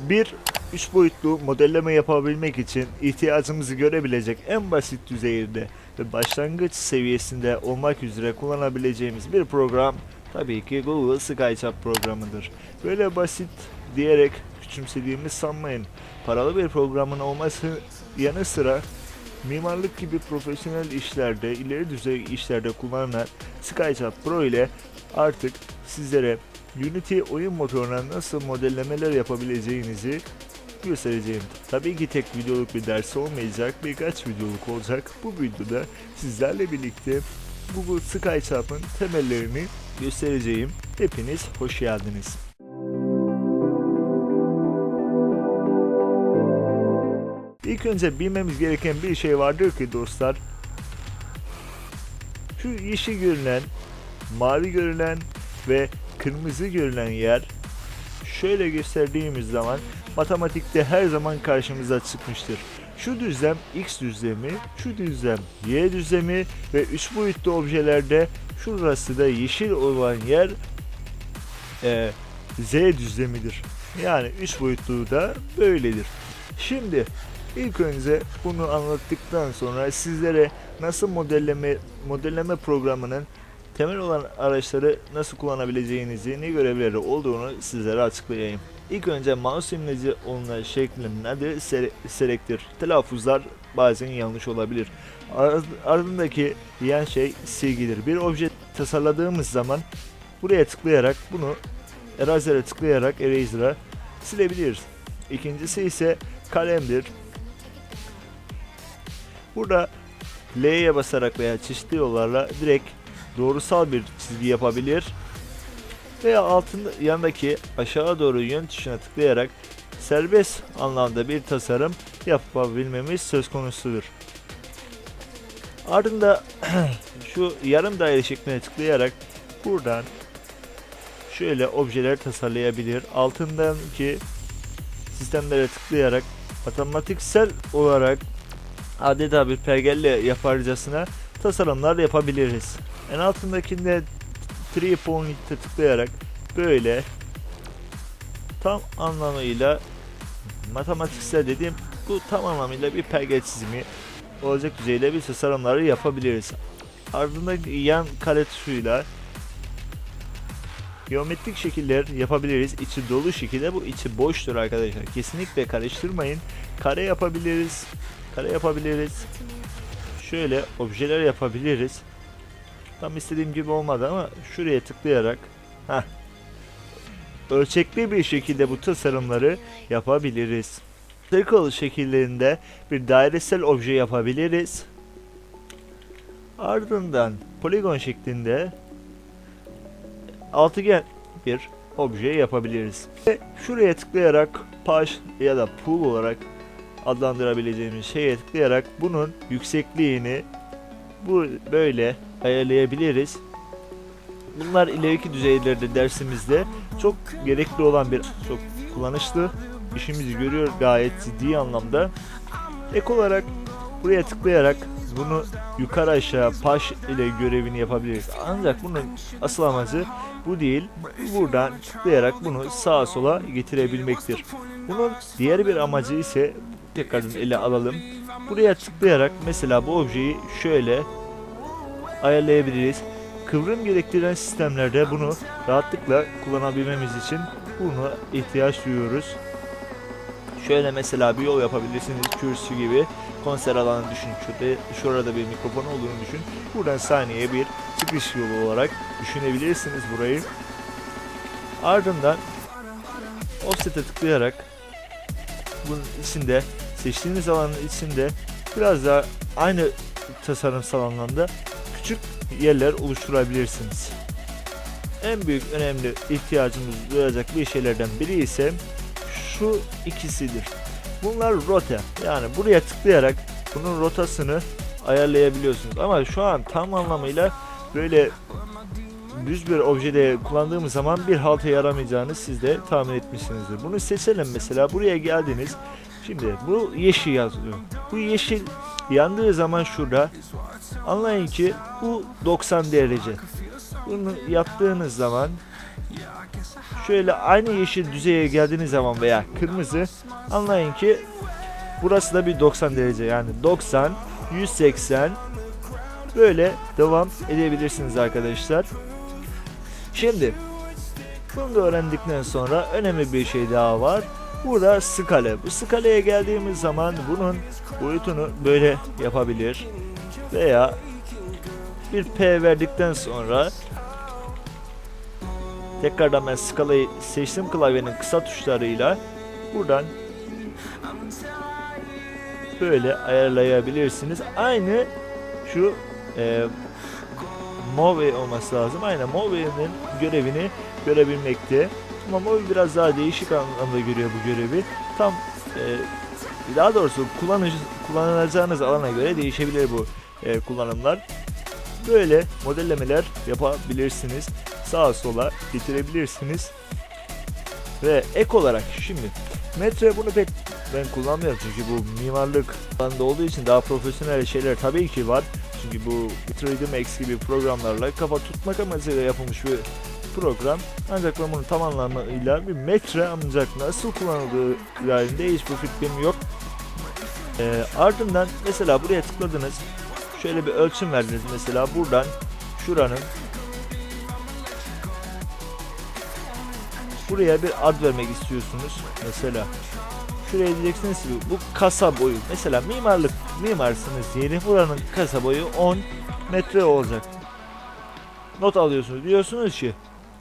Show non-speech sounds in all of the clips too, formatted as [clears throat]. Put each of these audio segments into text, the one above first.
Bir, üç boyutlu modelleme yapabilmek için ihtiyacımızı görebilecek en basit düzeyde ve başlangıç seviyesinde olmak üzere kullanabileceğimiz bir program tabii ki Google SketchUp programıdır. Böyle basit diyerek küçümsediğimiz sanmayın. Paralı bir programın olması yanı sıra mimarlık gibi profesyonel işlerde, ileri düzey işlerde kullanılan SketchUp Pro ile artık sizlere Unity oyun motoruna nasıl modellemeler yapabileceğinizi göstereceğim. Tabii ki tek videoluk bir ders olmayacak, birkaç videoluk olacak. Bu videoda sizlerle birlikte Google SketchUp'ın temellerini göstereceğim. Hepiniz hoş geldiniz. İlk önce bilmemiz gereken bir şey vardır ki dostlar. Şu yeşil görünen, mavi görülen ve kırmızı görülen yer şöyle gösterdiğimiz zaman matematikte her zaman karşımıza çıkmıştır. Şu düzlem x düzlemi, şu düzlem y düzlemi ve üç boyutlu objelerde şurası da yeşil olan yer e, z düzlemidir. Yani üç boyutlu da böyledir. Şimdi ilk önce bunu anlattıktan sonra sizlere nasıl modelleme modelleme programının temel olan araçları nasıl kullanabileceğinizi, ne görevleri olduğunu sizlere açıklayayım. İlk önce mouse imleci olunan şeklinin adı select'tir. Telaffuzlar bazen yanlış olabilir. Ar- Ardındaki diyen şey silgidir. Bir obje tasarladığımız zaman buraya tıklayarak bunu Eraser'e tıklayarak Eraser'a silebiliriz. İkincisi ise kalemdir. Burada L'ye basarak veya çeşitli yollarla direkt doğrusal bir çizgi yapabilir veya altında yanındaki aşağı doğru yön tuşuna tıklayarak serbest anlamda bir tasarım yapabilmemiz söz konusudur. Ardında [clears throat] şu yarım daire şekline tıklayarak buradan şöyle objeler tasarlayabilir. Altındaki sistemlere tıklayarak matematiksel olarak adeta bir pergelle yaparcasına tasarımlar yapabiliriz. En altındakinde 3 point'e tıklayarak böyle tam anlamıyla matematiksel dediğim bu tam anlamıyla bir pergel çizimi olacak düzeyde bir tasarımları yapabiliriz. Ardından yan kare tuşuyla geometrik şekiller yapabiliriz. İçi dolu şekilde bu içi boştur arkadaşlar. Kesinlikle karıştırmayın. Kare yapabiliriz. Kare yapabiliriz. Şöyle objeler yapabiliriz. Tam istediğim gibi olmadı ama şuraya tıklayarak heh, ölçekli bir şekilde bu tasarımları yapabiliriz. Circle şekillerinde bir dairesel obje yapabiliriz. Ardından poligon şeklinde altıgen bir obje yapabiliriz. Ve şuraya tıklayarak paş ya da pool olarak adlandırabileceğimiz şeye tıklayarak bunun yüksekliğini bu böyle ayarlayabiliriz. Bunlar ileriki düzeylerde dersimizde çok gerekli olan bir çok kullanışlı işimizi görüyor gayet ciddi anlamda. Ek olarak buraya tıklayarak bunu yukarı aşağı paş ile görevini yapabiliriz. Ancak bunun asıl amacı bu değil. Buradan tıklayarak bunu sağa sola getirebilmektir. Bunun diğer bir amacı ise tekrardan ele alalım. Buraya tıklayarak mesela bu objeyi şöyle ayarlayabiliriz. Kıvrım gerektiren sistemlerde bunu rahatlıkla kullanabilmemiz için bunu ihtiyaç duyuyoruz. Şöyle mesela bir yol yapabilirsiniz kürsü gibi konser alanı düşün şurada şurada bir mikrofon olduğunu düşün. Buradan saniye bir çıkış yolu olarak düşünebilirsiniz burayı. Ardından offset'e tıklayarak bunun içinde seçtiğiniz alanın içinde biraz daha aynı tasarımsal anlamda küçük yerler oluşturabilirsiniz. En büyük önemli ihtiyacımız duyacak bir şeylerden biri ise şu ikisidir. Bunlar rota. Yani buraya tıklayarak bunun rotasını ayarlayabiliyorsunuz. Ama şu an tam anlamıyla böyle düz bir objede kullandığımız zaman bir halta yaramayacağını siz de tahmin etmişsinizdir. Bunu seçelim mesela. Buraya geldiniz. Şimdi bu yeşil yazıyor. Bu yeşil yandığı zaman şurada anlayın ki bu 90 derece. Bunu yaptığınız zaman şöyle aynı yeşil düzeye geldiğiniz zaman veya kırmızı anlayın ki burası da bir 90 derece yani 90 180 böyle devam edebilirsiniz arkadaşlar. Şimdi bunu da öğrendikten sonra önemli bir şey daha var. Burada skale. Bu skaleye geldiğimiz zaman bunun boyutunu böyle yapabilir veya bir P verdikten sonra tekrardan ben skalayı seçtim klavyenin kısa tuşlarıyla buradan böyle ayarlayabilirsiniz. Aynı şu e, Move olması lazım. Aynen Move'nin görevini görebilmekte. Ama Move biraz daha değişik anlamda görüyor bu görevi. Tam e, daha doğrusu kullanıcı, kullanacağınız alana göre değişebilir bu e, kullanımlar. Böyle modellemeler yapabilirsiniz. Sağa sola getirebilirsiniz. Ve ek olarak şimdi metre bunu pek ben kullanmıyorum çünkü bu mimarlık alanında olduğu için daha profesyonel şeyler tabii ki var. Çünkü bu 3D Max gibi programlarla kafa tutmak amacıyla yapılmış bir program. Ancak ben bunu tam anlamıyla bir metre ancak nasıl kullanıldığı dairinde hiçbir fikrim yok. Ee, ardından mesela buraya tıkladınız. Şöyle bir ölçüm verdiniz mesela buradan şuranın buraya bir ad vermek istiyorsunuz mesela şuraya diyeceksiniz ki bu kasa boyu mesela mimarlık mimarsınız diyelim buranın kasa boyu 10 metre olacak not alıyorsunuz diyorsunuz ki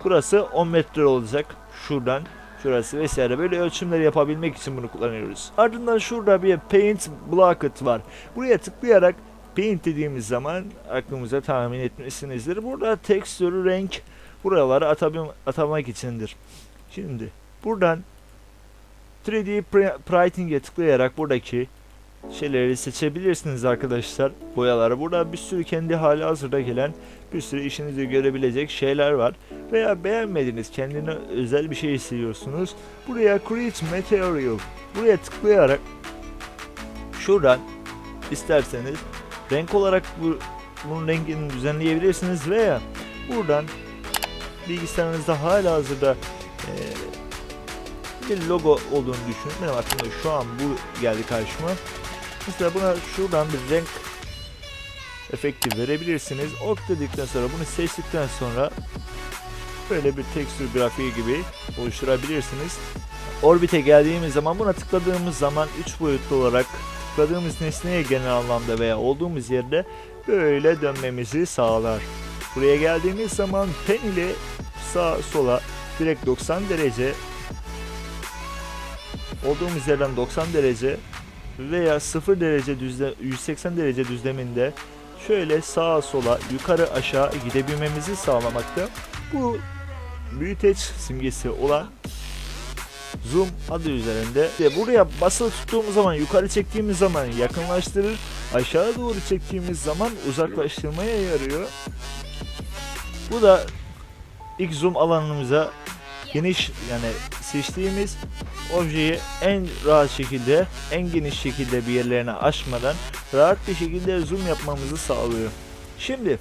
burası 10 metre olacak şuradan. Şurası vesaire. Böyle ölçümleri yapabilmek için bunu kullanıyoruz. Ardından şurada bir paint bucket var. Buraya tıklayarak paint dediğimiz zaman aklımıza tahmin etmişsinizdir burada tekstürü renk buraları atabil- atamak içindir. Şimdi buradan 3D Pri- Printing'e tıklayarak buradaki şeyleri seçebilirsiniz arkadaşlar. Boyaları. Burada bir sürü kendi hali hazırda gelen bir sürü işinizi görebilecek şeyler var. Veya beğenmediğiniz kendine özel bir şey istiyorsunuz. Buraya Create Material. Buraya tıklayarak şuradan isterseniz renk olarak bu bunun rengini düzenleyebilirsiniz veya buradan bilgisayarınızda hala hazırda ee, bir logo olduğunu düşünün. Benim aklımda şu an bu geldi karşıma. Mesela buna şuradan bir renk efekti verebilirsiniz. Ok dedikten sonra bunu seçtikten sonra böyle bir tekstür grafiği gibi oluşturabilirsiniz. Orbite geldiğimiz zaman buna tıkladığımız zaman 3 boyutlu olarak tıkladığımız nesneye genel anlamda veya olduğumuz yerde böyle dönmemizi sağlar. Buraya geldiğimiz zaman pen ile sağa sola direkt 90 derece olduğumuz yerden 90 derece veya 0 derece düzle 180 derece düzleminde şöyle sağa sola yukarı aşağı gidebilmemizi sağlamakta. Bu büyüteç simgesi olan zoom adı üzerinde ve buraya basılı tuttuğumuz zaman yukarı çektiğimiz zaman yakınlaştırır aşağı doğru çektiğimiz zaman uzaklaştırmaya yarıyor. Bu da ilk zoom alanımıza geniş yani seçtiğimiz objeyi en rahat şekilde en geniş şekilde bir yerlerine açmadan rahat bir şekilde zoom yapmamızı sağlıyor. Şimdi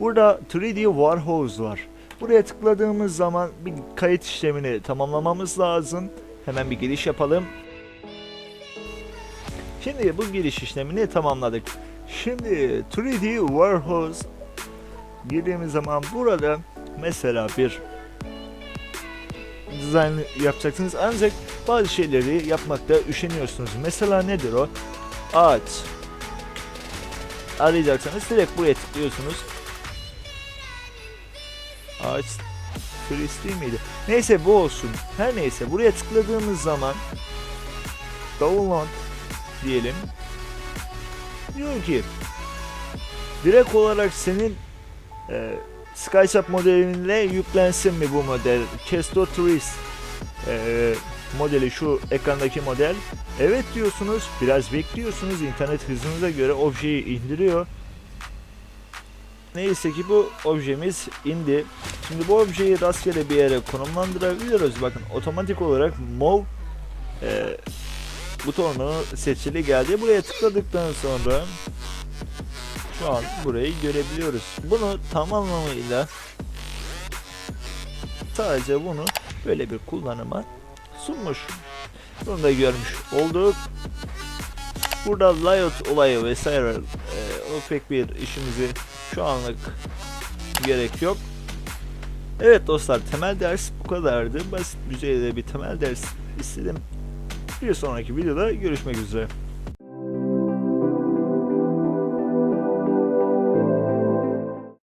burada 3D Warhouse var. Buraya tıkladığımız zaman bir kayıt işlemini tamamlamamız lazım. Hemen bir giriş yapalım. Şimdi bu giriş işlemini tamamladık. Şimdi 3D Warhouse girdiğimiz zaman burada mesela bir dizayn yapacaksınız ancak bazı şeyleri yapmakta üşeniyorsunuz. Mesela nedir o? Ağaç. Arayacaksanız direkt buraya tıklıyorsunuz. Ağaç turist değil miydi? Neyse bu olsun. Her neyse buraya tıkladığımız zaman download diyelim. Diyor ki direkt olarak senin e, SkyShop modeline yüklensin mi bu model? Kesto Tourist e, modeli şu ekrandaki model. Evet diyorsunuz, biraz bekliyorsunuz. internet hızınıza göre objeyi indiriyor. Neyse ki bu objemiz indi. Şimdi bu objeyi rastgele bir yere konumlandırabiliyoruz. Bakın otomatik olarak move e, butonu seçili geldi. Buraya tıkladıktan sonra şu an burayı görebiliyoruz. Bunu tam anlamıyla sadece bunu böyle bir kullanıma sunmuş. Bunu da görmüş olduk. Burada layout olayı vesaire e, o pek bir işimizi şu anlık gerek yok. Evet dostlar temel ders bu kadardı. Basit düzeyde bir temel ders istedim. Bir sonraki videoda görüşmek üzere.